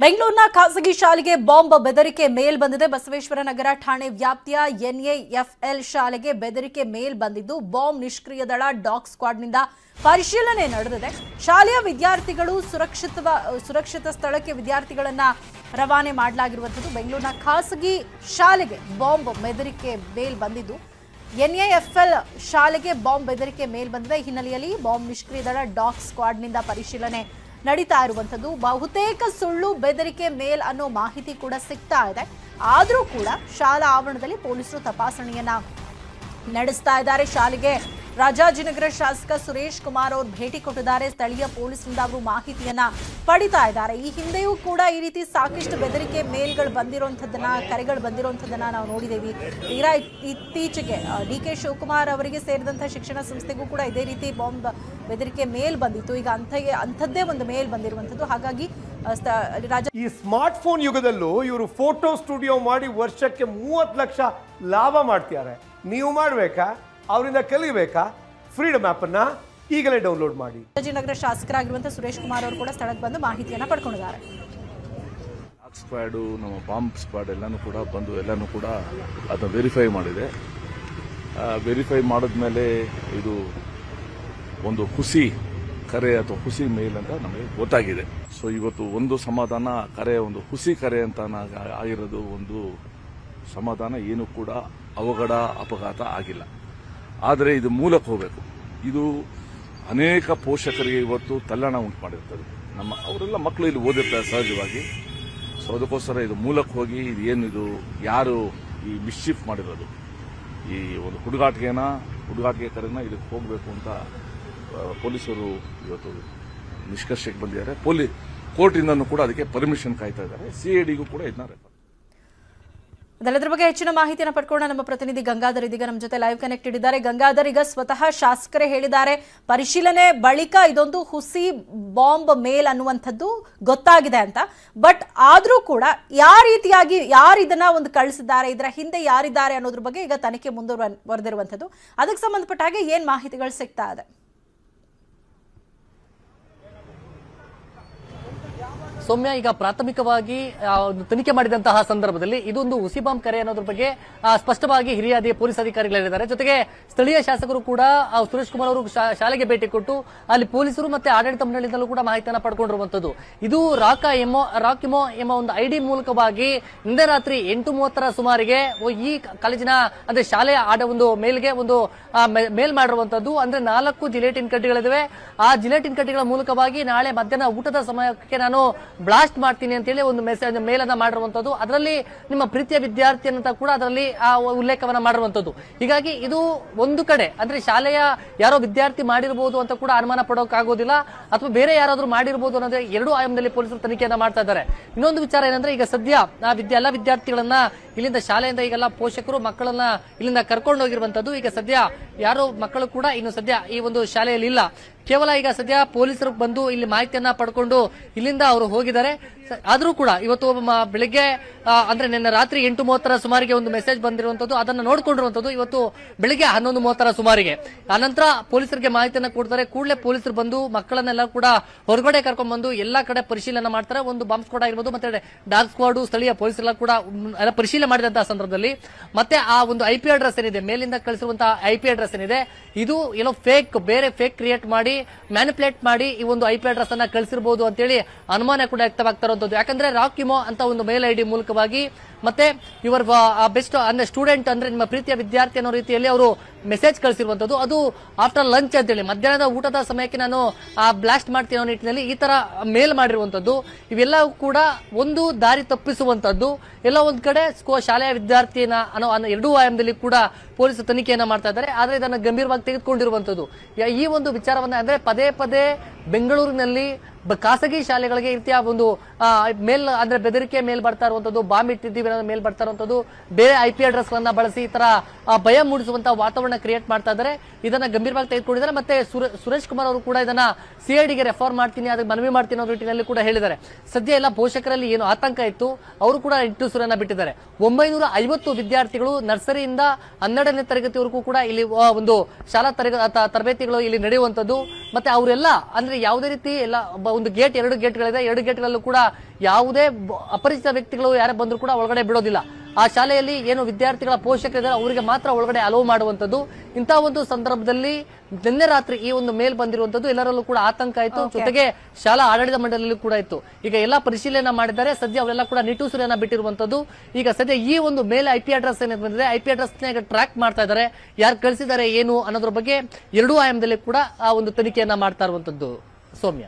ಬೆಂಗಳೂರಿನ ಖಾಸಗಿ ಶಾಲೆಗೆ ಬಾಂಬ್ ಬೆದರಿಕೆ ಮೇಲ್ ಬಂದಿದೆ. ಬಸವೇಶ್ವರ ನಗರ ಠಾಣೆ ವ್ಯಾಪ್ತಿಯ ಎನ್ಎಎಫ್ಎಲ್ ಶಾಲೆಗೆ ಬೆದರಿಕೆ ಮೇಲ್ ಬಂದಿದ್ದು, ಬಾಂಬ್ ನಿಷ್ಕ್ರಿಯ ದಳ ಡಾಗ್ ಸ್ಕ್ವಾಡ್ನಿಂದ ಪರಿಶೀಲನೆ ನಡೆದಿದೆ. ಶಾಲೆಯ ವಿದ್ಯಾರ್ಥಿಗಳು ಸುರಕ್ಷಿತ ಸುರಕ್ಷಿತ ಸ್ಥಳಕ್ಕೆ ವಿದ್ಯಾರ್ಥಿಗಳನ್ನ ರವಾನೆ ಮಾಡಲಾಗಿರುವಂಥದ್ದು. ಬೆಂಗಳೂರಿನ ಖಾಸಗಿ ಶಾಲೆಗೆ ಬಾಂಬ್ ಬೆದರಿಕೆ ಮೇಲ್ ಬಂದಿದ್ದು ಎನ್ಎಎಫ್ಎಲ್ ಶಾಲೆಗೆ ಬಾಂಬ್ ಬೆದರಿಕೆ ಮೇಲ್ ಬಂದಿದೆ. ಹಿನ್ನೆಲೆಯಲ್ಲಿ ಬಾಂಬ್ ನಿಷ್ಕ್ರಿಯ ದಳ ಡಾಗ್ ಸ್ಕ್ವಾಡ್ನಿಂದ ಪರಿಶೀಲನೆ ನಡೀತಾ ಇರುವಂಥದ್ದು. ಬಹುತೇಕ ಸುಳ್ಳು, ಬೆದರಿಕೆ, ಮೇಲ್ ಅನ್ನೋ ಮಾಹಿತಿ ಕೂಡ ಸಿಗ್ತಾ ಇದೆ. ಆದರೂ ಕೂಡ ಶಾಲಾ ಆವರಣದಲ್ಲಿ ಪೊಲೀಸರು ತಪಾಸಣೆಯನ್ನ ನಡೆಸ್ತಾ ಇದ್ದಾರೆ. ಶಾಲೆಗೆ ರಾಜಾಜಿನಗರ ಶಾಸಕ ಸುರೇಶ್ ಕುಮಾರ್ ಅವರು ಭೇಟಿ ಕೊಟ್ಟಿದ್ದಾರೆ. ಸ್ಥಳೀಯ ಪೊಲೀಸರಿಂದ ಅವರು ಮಾಹಿತಿಯನ್ನ ಪಡಿತಾ ಇದ್ದಾರೆ. ಈ ಹಿಂದೆಯೂ ಕೂಡ ಈ ರೀತಿ ಸಾಕಷ್ಟು ಬೆದರಿಕೆ ಮೇಲ್ಗಳು ಬಂದಿರುವಂಥದ್ದನ್ನ ಕರೆಗಳು ಬಂದಿರುವಂಥದ್ದನ್ನ ನಾವು ನೋಡಿದ್ದೇವೆ ತೀರಾ ಇತ್- ಇತ್ತೀಚೆಗೆ ಡಿ ಕೆ ಶಿವಕುಮಾರ್ ಅವರಿಗೆ ಸೇರಿದಂಥ ಶಿಕ್ಷಣ ಸಂಸ್ಥೆಗೂ ಕೂಡ ಇದೇ ರೀತಿ ಬಾಂಬ್ ಬೆದರಿಕೆ ಮೇಲ್ ಬಂದಿತ್ತು. ಈಗ ಅಂಥ ಅಂಥದ್ದೇ ಒಂದು ಮೇಲ್ ಬಂದಿರುವಂಥದ್ದು. ಹಾಗಾಗಿ ಈ ಸ್ಮಾರ್ಟ್ ಫೋನ್ ಯುಗದಲ್ಲೂ ಇವರು ಫೋಟೋ ಸ್ಟುಡಿಯೋ ಮಾಡಿ ವರ್ಷಕ್ಕೆ ಮೂವತ್ತು ಲಕ್ಷ ಲಾಭ ಮಾಡ್ತಿದ್ದಾರೆ. ನೀವು ಮಾಡಬೇಕಾ? ಅವರಿಂದ ಕಲಿಬೇಕಾ? ಫ್ರೀಡಮ್ ಆ್ಯಪನ್ನು ಈಗಲೇ ಡೌನ್ಲೋಡ್ ಮಾಡಿ. ರಾಜಾಜಿನಗರ ಶಾಸಕರಾಗಿರುವಂತಹ ಸುರೇಶ್ ಕುಮಾರ್ ಅವರು ಕೂಡ ಸ್ಥಳಕ್ಕೆ ಬಂದು ಮಾಹಿತಿಯನ್ನ ಪಡ್ಕೊಂಡಿದ್ದಾರೆ. ಸ್ಕ್ವಾಡು ನಮ್ಮ ಬಾಂಬ್ ಸ್ಕ್ವಾಡ್ ಎಲ್ಲನೂ ಕೂಡ ಬಂದು ಎಲ್ಲನೂ ಕೂಡ ಅದನ್ನು ವೆರಿಫೈ ಮಾಡಿದೆ. ವೆರಿಫೈ ಮಾಡಿದ್ಮೇಲೆ ಇದು ಒಂದು ಹುಸಿ ಕರೆ ಅಥವಾ ಹುಸಿ ಮೇಲ್ ಅಂತ ನಮಗೆ ಗೊತ್ತಾಗಿದೆ. ಸೊ ಇವತ್ತು ಒಂದು ಸಮಾಧಾನ ಕರೆ ಒಂದು ಹುಸಿ ಕರೆ ಅಂತ ಆಗಿರೋದು ಒಂದು ಸಮಾಧಾನ ಏನು ಕೂಡ ಅವಘಡ ಅಪಘಾತ ಆಗಿಲ್ಲ. ಆದರೆ ಇದು ಮೂಲಕ್ಕೆ ಹೋಗಬೇಕು. ಇದು ಅನೇಕ ಪೋಷಕರಿಗೆ ಇವತ್ತು ತಲ್ಲಣ ಉಂಟು ಮಾಡಿರ್ತದೆ. ನಮ್ಮ ಅವರೆಲ್ಲ ಮಕ್ಕಳು ಇಲ್ಲಿ ಓದಿರ್ತಾರೆ ಸಹಜವಾಗಿ. ಸೊ ಅದಕ್ಕೋಸ್ಕರ ಇದು ಮೂಲಕ್ಕೆ ಹೋಗಿ ಇದು ಏನಿದು ಯಾರು ಈ ಮಿಶ್ಚೀಫ್ ಮಾಡಿರೋದು? ಈ ಒಂದು ಹುಡುಗಾಟಿಗೆನ ಹುಡುಗಾಟಿಗೆ ಕರೆನ ಇದಕ್ಕೆ ಹೋಗಬೇಕು ಅಂತ ಪೊಲೀಸರು ಇವತ್ತು ನಿಷ್ಕರ್ಷಕ್ಕೆ ಬಂದಿದ್ದಾರೆ. ಪೊಲೀಸ್ ಕೋರ್ಟಿಂದನೂ ಕೂಡ ಅದಕ್ಕೆ ಪರ್ಮಿಷನ್ ಕಾಯ್ತಾ ಇದ್ದಾರೆ. ಡಿಗೂ ಕೂಡ ಇದನ್ನ ಅದೆಲ್ಲದ್ರ ಬಗ್ಗೆ ಹೆಚ್ಚಿನ ಮಾಹಿತಿಯನ್ನು ಪಡ್ಕೊಳ್ಳೋಣ. ನಮ್ಮ ಪ್ರತಿನಿಧಿ ಗಂಗಾಧರ್ ಇದೀಗ ನಮ್ಮ ಜೊತೆ ಲೈವ್ ಕನೆಕ್ಟೆಡ್ ಇದ್ದಾರೆ ಗಂಗಾಧರ್, ಈಗ ಸ್ವತಃ ಶಾಸಕರೇ ಹೇಳಿದ್ದಾರೆ. ಪರಿಶೀಲನೆ ಬಳಿಕ ಇದೊಂದು ಹುಸಿ ಬಾಂಬ್ ಮೇಲ್ ಅನ್ನುವಂಥದ್ದು ಗೊತ್ತಾಗಿದೆ ಅಂತ. ಬಟ್ ಆದರೂ ಕೂಡ ಯಾವ ರೀತಿಯಾಗಿ ಯಾರು ಇದನ್ನ ಒಂದು ಕಳಿಸಿದ್ದಾರೆ, ಇದರ ಹಿಂದೆ ಯಾರಿದ್ದಾರೆ ಅನ್ನೋದ್ರ ಬಗ್ಗೆ ಈಗ ತನಿಖೆ ಮುಂದುವರೆದಿರುವಂಥದ್ದು. ಅದಕ್ಕೆ ಸಂಬಂಧಪಟ್ಟ ಹಾಗೆ ಏನು ಮಾಹಿತಿಗಳು ಸಿಗ್ತಾ ಇದೆ? ಸೌಮ್ಯ, ಈಗ ಪ್ರಾಥಮಿಕವಾಗಿ ತನಿಖೆ ಮಾಡಿದಂತಹ ಸಂದರ್ಭದಲ್ಲಿ ಇದೊಂದು ಹುಸಿ ಬಾಂಬ್ ಕರೆ ಅನ್ನೋದ್ರ ಬಗ್ಗೆ ಸ್ಪಷ್ಟವಾಗಿ ಹಿರಿಯ ಪೊಲೀಸ್ ಅಧಿಕಾರಿಗಳು ಹೇಳಿದ್ದಾರೆ ಜೊತೆಗೆ ಸ್ಥಳೀಯ ಶಾಸಕರು ಕೂಡ ಸುರೇಶ್ ಕುಮಾರ್ ಅವರು ಶಾಲೆಗೆ ಭೇಟಿ ಕೊಟ್ಟು, ಅಲ್ಲಿ ಪೊಲೀಸರು ಮತ್ತೆ ಆಡಳಿತ ಮಂಡಳಿಯಿಂದಲೂ ಕೂಡ ಮಾಹಿತಿಯನ್ನು ಪಡ್ಕೊಂಡಿರುವಂತದ್ದು ಇದು ರಾಕ ಎಮೋ ರಾಕ್ ಎಮೋ ಎಂಬ ಒಂದು ಐಡಿ ಮೂಲಕವಾಗಿ ನಿನ್ನೆ ರಾತ್ರಿ ಎಂಟು ಮೂವತ್ತರ ಸುಮಾರಿಗೆ ಈ ಕಾಲೇಜಿನ, ಅಂದ್ರೆ ಶಾಲೆಯ ಆಡ ಒಂದು ಮೇಲ್ಗೆ ಒಂದು ಮೇಲ್ ಮಾಡಿರುವಂತದ್ದು ಅಂದ್ರೆ ನಾಲ್ಕು ಜಿಲೇಟಿನ್ ಕಡ್ಡಿಗಳಿವೆ ಆ ಜಿಲೇಟಿನ್ ಕಡ್ಡಿಗಳ ಮೂಲಕವಾಗಿ ನಾಳೆ ಮಧ್ಯಾಹ್ನ ಊಟದ ಸಮಯಕ್ಕೆ ನಾನು ಬ್ಲಾಸ್ಟ್ ಮಾಡ್ತೀನಿ ಅಂತೇಳಿ ಒಂದು ಮೆಸೇಜ್ ಮೇಲನ್ನ ಮಾಡಿರುವಂತದ್ದು. ಅದರಲ್ಲಿ ನಿಮ್ಮ ಪ್ರೀತಿಯ ವಿದ್ಯಾರ್ಥಿ ಅಂತ ಕೂಡ ಅದರಲ್ಲಿ ಆ ಉಲ್ಲೇಖವನ್ನ ಮಾಡಿರುವಂತದ್ದು. ಹೀಗಾಗಿ ಇದು ಒಂದು ಕಡೆ, ಅಂದ್ರೆ ಶಾಲೆಯ ಯಾರೋ ವಿದ್ಯಾರ್ಥಿ ಮಾಡಿರಬಹುದು ಅಂತ ಕೂಡ ಅನುಮಾನ ಪಡೋಕ್ಕಾಗೋದಿಲ್ಲ ಅಥವಾ ಬೇರೆ ಯಾರಾದರೂ ಮಾಡಿರಬಹುದು ಅನ್ನೋದೇ ಎರಡು ಆಯಾಮದಲ್ಲಿ ಪೊಲೀಸರು ತನಿಖೆಯನ್ನ ಮಾಡ್ತಾ ಇದ್ದಾರೆ. ಇನ್ನೊಂದು ವಿಚಾರ ಏನಂದ್ರೆ, ಈಗ ಸದ್ಯ ಆ ವಿದ್ಯಾ, ಎಲ್ಲ ವಿದ್ಯಾರ್ಥಿಗಳನ್ನ ಇಲ್ಲಿಂದ ಶಾಲೆಯಿಂದ ಈಗೆಲ್ಲ ಪೋಷಕರು ಮಕ್ಕಳನ್ನ ಇಲ್ಲಿಂದ ಕರ್ಕೊಂಡು ಹೋಗಿರುವಂತದ್ದು. ಈಗ ಸದ್ಯ ಯಾರು ಮಕ್ಕಳು ಕೂಡ ಇನ್ನು ಸದ್ಯ ಈ ಒಂದು ಶಾಲೆಯಲ್ಲಿ ಇಲ್ಲ. ಕೇವಲ ಈಗ ಸದ್ಯ ಪೊಲೀಸರು ಬಂದು ಇಲ್ಲಿ ಮಾಹಿತಿಯನ್ನ ಪಡ್ಕೊಂಡು ಇಲ್ಲಿಂದ ಅವರು ಹೋಗಿದ್ದಾರೆ. ಆದರೂ ಕೂಡ ಇವತ್ತು ಬೆಳಿಗ್ಗೆ ಅಂದ್ರೆ ನಿನ್ನೆ ರಾತ್ರಿ ಎಂಟು ಮೂವತ್ತರ ಸುಮಾರಿಗೆ ಒಂದು ಮೆಸೇಜ್ ಬಂದಿರುವಂತದ್ದು. ಅದನ್ನ ನೋಡ್ಕೊಂಡಿರುವಂತದ್ದು ಇವತ್ತು ಬೆಳಿಗ್ಗೆ ಹನ್ನೊಂದು ಮೂವತ್ತರ ಸುಮಾರಿಗೆ ಆನಂತರ ಪೊಲೀಸರಿಗೆ ಮಾಹಿತಿಯನ್ನ ಕೊಡ್ತಾರೆ. ಕೂಡಲೇ ಪೊಲೀಸರು ಬಂದು ಮಕ್ಕಳನ್ನೆಲ್ಲ ಕೂಡ ಹೊರಗಡೆ ಕರ್ಕೊಂಡ್ ಬಂದು ಎಲ್ಲಾ ಕಡೆ ಪರಿಶೀಲನೆ ಮಾಡ್ತಾರೆ. ಒಂದು ಬಾಂಬ್ ಸ್ಕ್ವಾಡ್ ಆಗಿರ್ಬೋದು, ಮತ್ತೆ ಡಾರ್ಕ್ ಸ್ಕ್ವಾಡ್ ಸ್ಥಳೀಯ ಪೊಲೀಸರೆಲ್ಲ ಕೂಡ ಪರಿಶೀಲನೆ ಪರಿಶೀಲನೆ ಮಾಡಿದಂತಹ ಸಂದರ್ಭದಲ್ಲಿ ಮತ್ತೆ ಆ ಒಂದು ಐ ಪಿ ಅಡ್ರೆಸ್ ಏನಿದೆ, ಮೇಲಿಂದ ಕಳಿಸಿರುವಂತಹ ಐ ಪಿ ಅಡ್ರೆಸ್ ಏನಿದೆ, ಇದು ಏನೋ ಫೇಕ್ ಬೇರೆ ಫೇಕ್ ಕ್ರಿಯೇಟ್ ಮಾಡಿ ಮ್ಯಾನಿಪುಲೇಟ್ ಮಾಡಿ ಈ ಒಂದು ಐ ಪಿ ಅಡ್ರೆಸ್ ಅನ್ನ ಕಳಿಸಿರಬಹುದು ಅಂತೇಳಿ ಅನುಮಾನ ಕೂಡ ವ್ಯಕ್ತವಾಗ್ತಾ ಯಾಕಂದ್ರೆ ರಾಕಿಮೋ ಅಂತ ಒಂದು ಮೇಲ್ ಐಡಿ ಮೂಲಕವಾಗಿ ಮತ್ತೆ ಇವರ್ ಬೆಸ್ಟ್ ಅಂದ್ರೆ ಸ್ಟೂಡೆಂಟ್ ಅಂದ್ರೆ ನಿಮ್ಮ ಪ್ರೀತಿಯ ವಿದ್ಯಾರ್ಥಿ ಅನ್ನೋ ರೀತಿಯಲ್ಲಿ ಅವರು ಮೆಸೇಜ್ ಕಳಿಸಿರುವಂಥದ್ದು ಅದು ಆಫ್ಟರ್ ಲಂಚ್ ಅಂತೇಳಿ. ಮಧ್ಯಾಹ್ನದ ಊಟದ ಸಮಯಕ್ಕೆ ನಾನು ಆ ಬ್ಲಾಸ್ಟ್ ಮಾಡ್ತೀನಿ ಅನ್ನೋ ನಿಟ್ಟಿನಲ್ಲಿ ಈ ಥರ ಮೇಲ್ ಮಾಡಿರುವಂತದ್ದು. ಇವೆಲ್ಲವೂ ಕೂಡ ಒಂದು ದಾರಿ ತಪ್ಪಿಸುವಂತದ್ದು. ಎಲ್ಲ ಒಂದು ಕಡೆ ಸ್ಕೋ- ಶಾಲೆಯ ವಿದ್ಯಾರ್ಥಿನ ಅನ್ನೋ ಎರಡೂ ಆಯಾಮದಲ್ಲಿ ಕೂಡ ಪೊಲೀಸರು ತನಿಖೆಯನ್ನ ಮಾಡ್ತಾ ಇದ್ದಾರೆ, ಆದ್ರೆ ಇದನ್ನ ಗಂಭೀರವಾಗಿ ತೆಗೆದುಕೊಂಡಿರುವಂತದ್ದು ಈ ಒಂದು ವಿಚಾರವನ್ನ ಅಂದ್ರೆ ಪದೇ ಪದೇ ಬೆಂಗಳೂರಿನಲ್ಲಿ ಖಾಸಗಿ ಶಾಲೆಗಳಿಗೆ ರೀತಿಯ ಒಂದು ಮೇಲ್, ಅಂದ್ರೆ ಬೆದರಿಕೆ ಮೇಲ್ ಬರ್ತಾ ಇರುವಂತದ್ದು ಬಾಂಬ್ ಇಟ್ಟಿದ್ದೀವಿ ಮೇಲ್ ಬರ್ತಾ ಇರುವಂತದ್ದು ಬೇರೆ ಐ ಪಿ ಅಡ್ರೆಸ್ ಗಳನ್ನ ಬಳಸಿ ಈ ತರ ಭಯ ಮೂಡಿಸುವಂತ ವಾತಾವರಣ ಕ್ರಿಯೇಟ್ ಮಾಡ್ತಾ ಇದ್ದಾರೆ. ಇದನ್ನ ಗಂಭೀರವಾಗಿ ತೆಗೆದುಕೊಂಡಿದ್ದಾರೆ. ಮತ್ತೆ ಸುರ- ಸುರೇಶ್ ಕುಮಾರ್ ಅವರು ಕೂಡ ಇದನ್ನ ಸಿಐಡಿಗೆ ರೆಫರ್ ಮಾಡ್ತೀನಿ, ಅದಕ್ಕೆ ಮನವಿ ಮಾಡ್ತೀನಿ ಅನ್ನೋ ನಿಟ್ಟಿನಲ್ಲಿ ಕೂಡ ಹೇಳಿದ್ದಾರೆ. ಸದ್ಯ ಎಲ್ಲ ಪೋಷಕರಲ್ಲಿ ಏನು ಆತಂಕ ಇತ್ತು, ಅವರು ಕೂಡ ಇಟ್ಟು ಸುರನ್ನ ಬಿಟ್ಟಿದ್ದಾರೆ. ಒಂಬೈನೂರ ಐವತ್ತು ವಿದ್ಯಾರ್ಥಿಗಳು ನರ್ಸರಿಯಿಂದ ಹನ್ನೆರಡನೇ ಹನ್ನೆರಡನೇ ತರಗತಿವರೆಗೂ ಕೂಡ ಇಲ್ಲಿ ಒಂದು ಶಾಲಾ ತರಬೇತಿಗಳು ಇಲ್ಲಿ ನಡೆಯುವಂತದ್ದು ಮತ್ತೆ ಅವರೆಲ್ಲ, ಅಂದ್ರೆ ಯಾವುದೇ ರೀತಿ ಎಲ್ಲ ಒಂದು ಗೇಟ್, ಎರಡು ಗೇಟ್ಗಳಿದೆ. ಎರಡು ಗೇಟ್ಗಳಲ್ಲೂ ಕೂಡ ಯಾವುದೇ ಅಪರಿಚಿತ ವ್ಯಕ್ತಿಗಳು ಯಾರೇ ಬಂದ್ರು ಕೂಡ ಒಳಗಡೆ ಬಿಡೋದಿಲ್ಲ. ಆ ಶಾಲೆಯಲ್ಲಿ ಏನು ವಿದ್ಯಾರ್ಥಿಗಳ ಪೋಷಕರಿದ್ದಾರೆ ಅವರಿಗೆ ಮಾತ್ರ ಒಳಗಡೆ ಅಲೋ ಮಾಡುವಂತದ್ದು ಇಂತಹ ಒಂದು ಸಂದರ್ಭದಲ್ಲಿ ನಿನ್ನೆ ರಾತ್ರಿ ಈ ಒಂದು ಮೇಲ್ ಬಂದಿರುವಂತದ್ದು ಎಲ್ಲರಲ್ಲೂ ಕೂಡ ಆತಂಕ ಆಯಿತು. ಜೊತೆಗೆ ಶಾಲಾ ಆಡಳಿತ ಮಂಡಳಿಯಲ್ಲೂ ಕೂಡ ಇತ್ತು. ಈಗ ಎಲ್ಲಾ ಪರಿಶೀಲನೆ ಮಾಡಿದ್ದಾರೆ. ಸದ್ಯ ಅವರೆಲ್ಲ ಕೂಡ ನಿಟ್ಟುಸಿರಿಯನ್ನ ಬಿಟ್ಟಿರುವಂತದ್ದು ಈಗ ಸದ್ಯ ಈ ಒಂದು ಮೇಲ್ ಐ ಪಿ ಅಡ್ರೆಸ್ ಏನಾದ್ರು ಬಂದಿದೆ ಐ ಪಿ ಅಡ್ರೆಸ್ ಈಗ ಟ್ರ್ಯಾಕ್ ಮಾಡ್ತಾ ಇದ್ದಾರೆ. ಯಾರು ಕಳಿಸಿದ್ದಾರೆ ಏನು ಅನ್ನೋದ್ರ ಬಗ್ಗೆ ಎರಡೂ ಆಯಾಮದಲ್ಲಿ ಕೂಡ ಆ ಒಂದು ತನಿಖೆಯನ್ನ ಮಾಡ್ತಾ ಇರುವಂತದ್ದು ಸೌಮ್ಯ.